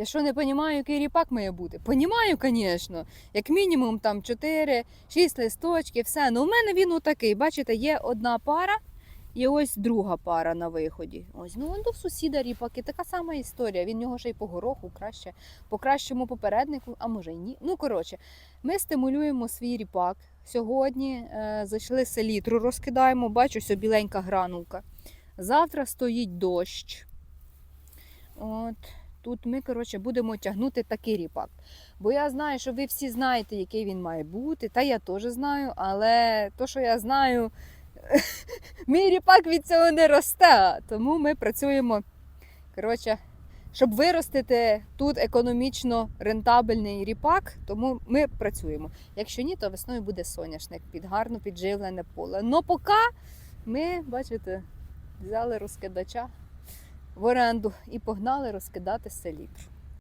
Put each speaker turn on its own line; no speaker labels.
Я що не розумію, який ріпак має бути? Понімаю, звісно. Як мінімум там 4-6 листочків, все. Ну, у мене він отакий. Бачите, є одна пара і ось друга пара на виході. Ось, ну он до сусіда ріпаки, така сама історія. Він нього ще й по гороху краще, по кращому попереднику, а може й ні. Ну, коротше, ми стимулюємо свій ріпак. Сьогодні е, зайшли селітру, розкидаємо, бачу, ось біленька гранулка. Завтра стоїть дощ. От. Тут ми, коротше, будемо тягнути такий ріпак. Бо я знаю, що ви всі знаєте, який він має бути, та я теж знаю, але то, що я знаю, мій ріпак від цього не росте. Тому ми працюємо, коротше, щоб виростити тут економічно рентабельний ріпак, тому ми працюємо. Якщо ні, то весною буде соняшник під гарно підживлене поле. Но поки ми, бачите, взяли розкидача в оренду і погнали розкидати селітру.